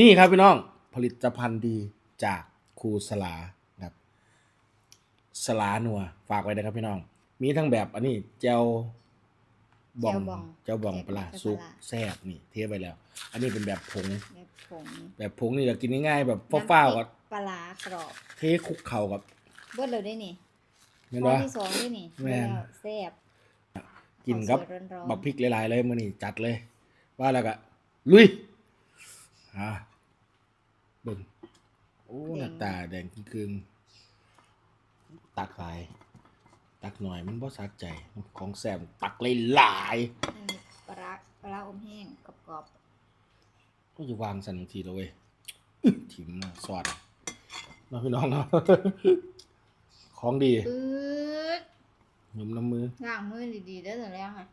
นี่ครับพี่น้องผลิตภัณฑ์ดีจากครูสลาครับสลานัวฝากไว้นะครับพี่น้อง มีทั้งแบบอันนี้เจลบองแจ่วบองเจลบองปลาร้าแจ่วปลาร้าซุปแซ่บนี่เทไปแล้ว อันนี้เป็นแบบผง แบบผงแบบผงนี่เรากินง่ายๆแบบฟ้าวๆกับน้ำพริปลาร้ากรอบเทคลุกเข่ากับเบิดเลยได้นี่เห็นข้อปะที่สองด้วยนี่แม่นแล้วแซ่บกินกับข้าวสวยร้อนๆบักพริกหลายๆเลยมื้อนี้จัดเลย ว่าแล้วก็ลุยอ่า เบิ่งโอ้หน้าตาแดงครึ่งๆตักหลาย ตักหน่อยมันบ่สักใจ ของแซมตักหลายอันนี้ปลาร้าปลาร้าอมแห้งกรอบๆก็จะวางสันบางทีแล้วเว้ยถิ่มมาสอดน้องพี่น้องเนาะของดีๆปื๊ดหนุ่มน้ำมือ ล้างมือดีๆได้แต่แล้วค่ะ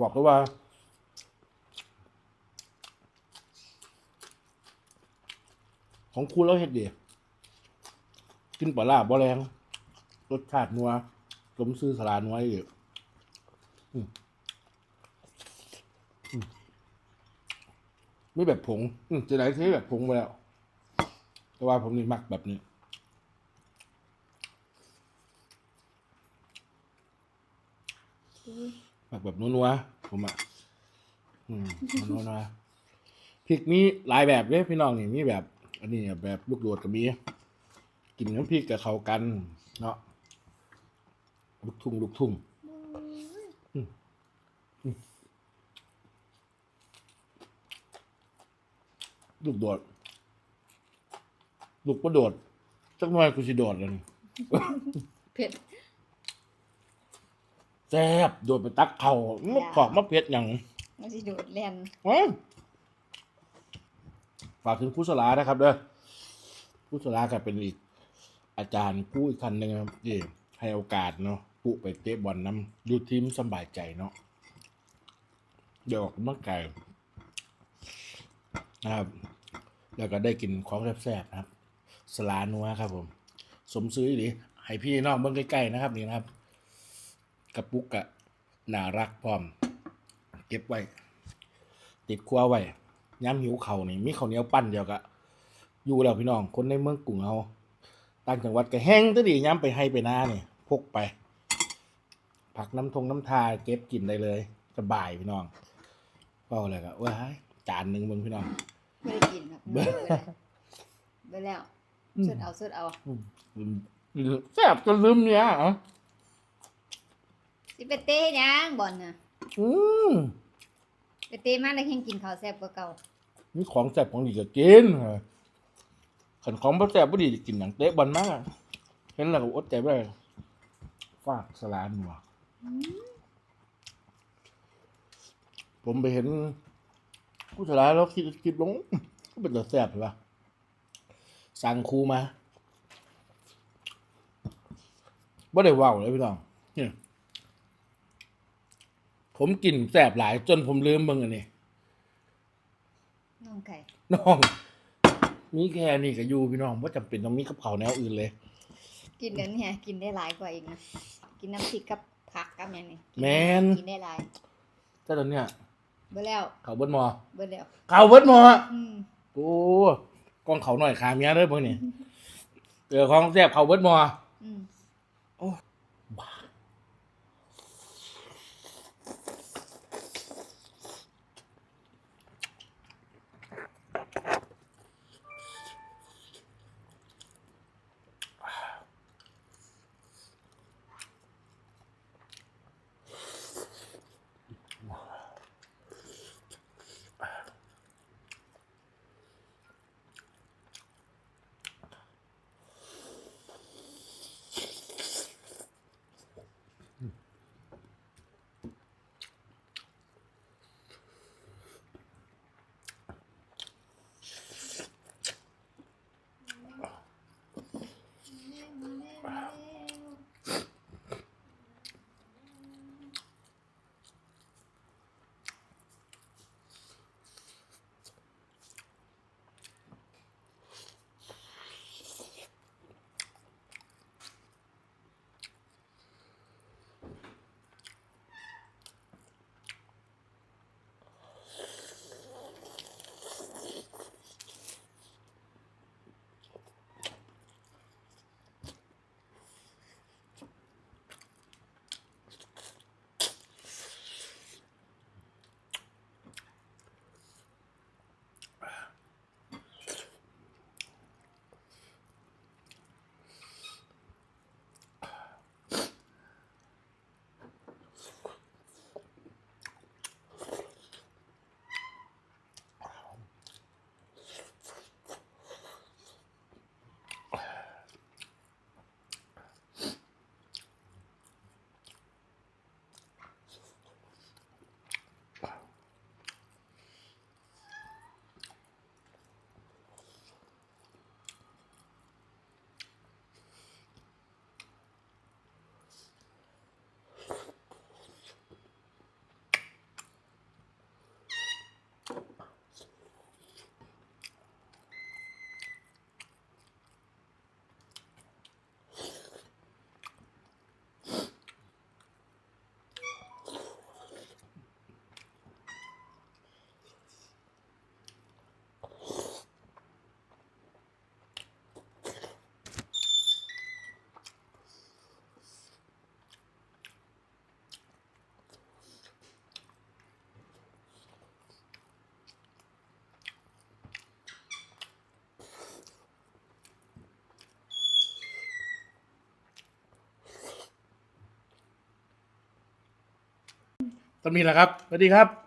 บอกเลยว่า ของคุณแล้วเห็ดดีกินปลาลาบ่แรง รสชาตินัวสมซื้อสลานัวอยู่ไม่แบบผงจะไหนที่แบบผงไปแล้ว แต่ว่าผมนี่มักแบบนี้มักแบบนัวๆผมอะ อืมนัวๆพริกมีหลายแบบเลยพี่น้องนี่มีแบบ อันนี้แบบลูกโดดก็มีกินน้ำพริกกับเขากัน เนาะลูกทุ่งลูกทุ่งลูกโดด ลูกก็โดดสักหน่อยกูสิโดดเลยนี่เผ็ดแซ่บโดดไปตักเขามะขอกมะเพ็ดอย่างมันสิโดดแล่นว้าว ฝากถึงครูสลานะครับเด้อครูสลาก็เป็นอีกอาจารย์ผู้อีกท่านหนึ่งครับที่ให้โอกาสเนาะผู้ไปเตะบอลน้ำดูทีมสบายใจเนาะเดี๋ยวออกกำลังกายนะครับ แล้วก็ได้กินของแซ่บๆนะครับ สลานัวครับผม สมซื้อหรือให้พี่น้องเบิ่งใกล้ๆนะครับนี่นะครับ กระปุกกะน่ารักพร้อม เก็บไว้ ติดครัวไว้ ย้ำหิวเขาวนี่มีข้าวเหนียวปั้นเดียวกะอยู่แล้วพี่น้องคนในเมืองกรุงเอาต่างจังหวัดก็แห้งตะดีย้ำไปให้ไปหน้านี่พกไป ผักน้ำทงน้ำทาเก็บกินได้เลยสบายพี่น้องก็เลยก็ว้ายจานหนึ่งมึงพี่น้องไม่ได้กินครับเบิ่เบิงดแล้วเบิดแล้วสุดเอาสุดเอาแซ่บจนลืมเนี่ยอะสิไปเต้ยังบ่อนน่ะอืมไปเต้มาแล้วแข่งกินข้าวแซ่บกว่าเก่า มีของแซ่บของดีก็กินขันของบ่แซ่บบ่ดีกินหนังเตะบอลมากอะเห็นแล้วก็อดใจไม่ได้ฝากสลานหัวผมไปเห็นผู้สลานแล้วคิดคิดลงก็เป็นตัวแซ่บใช่ปะสั่งครูมาบ่ได้ว้าวเลยพี่น้องเนี่ยผมกินแซ่บหลายจนผมลืมเบิ่งอันนี้ ไก่น้อง มีแค่นี้ก็อยู่พี่น้องว่าจำเป็นต้องมีกับเขาวแนวอื่นเลย กินเดี๋ยวนี้กินได้หลายกว่าอีกนะกินน้ำพริกกับผักกับอย่างนี้แม่น กินได้หลายแต่ตอนเนี้ยเบิดแล้วเขาเบิ้มอเบิดแล้วเขาเบิ้มออืมโอ้กองเขาหน่อยขาเมียเด้อพวกนี้เจอของแซ่บเขาเบิ้มออืม ตอนนี้แหละครับสวัสดีครับ